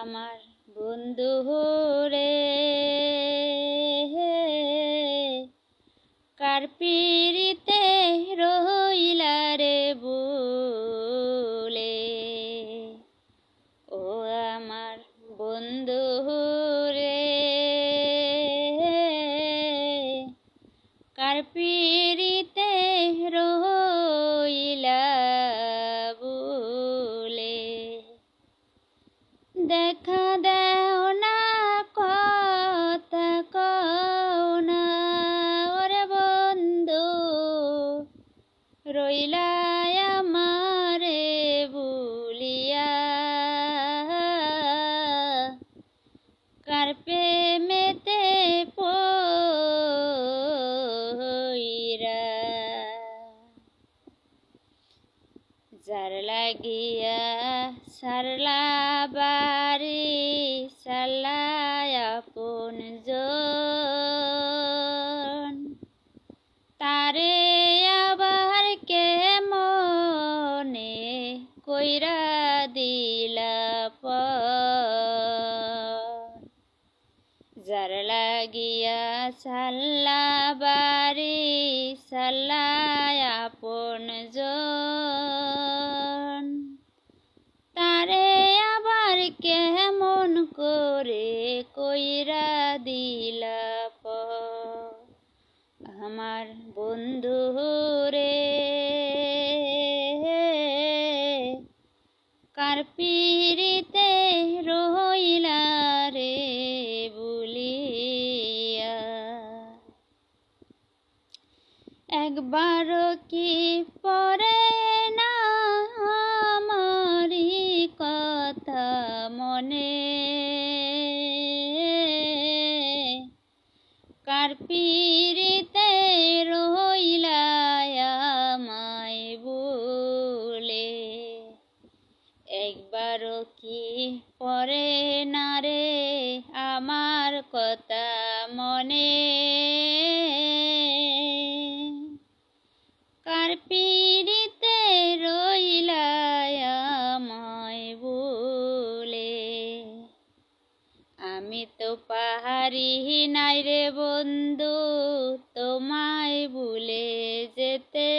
আমার বন্ধু রে কার পিড়িতে রইলা রে বলে? ও আমার বন্ধু রে কার পিড়িতে রইলা দেখা দেও না কথা না ওরে বন্ধু রইলা যার লাগিয়া সারলা বাড়ি সালায় আপন তারে আবার কে মনে কইরা দিলা পর যার লাগিয়া সাল্লা বাড়ি সাল্লায় আপন জন কেমন করে কইরা দিলা পর আমার বন্ধু রে, কার রইলা রে বলিয়া? একবার কি পরে না কথা মনে। কার পিড়িতে রইলা আমায় বলে? একবারও কি পরে না রে আমার কথা মনে? তো পাহাড়ি নাই রে বন্ধু, তোমায় ভুলে যেতে।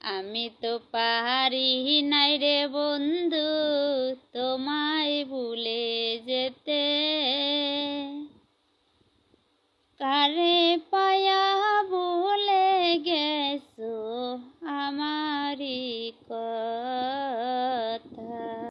আমি তো পাহাড়ি নাই রে বন্ধু, তোমায় ভুলে যেতে। কারে পায়া ভুলে গেছো আমারি কথা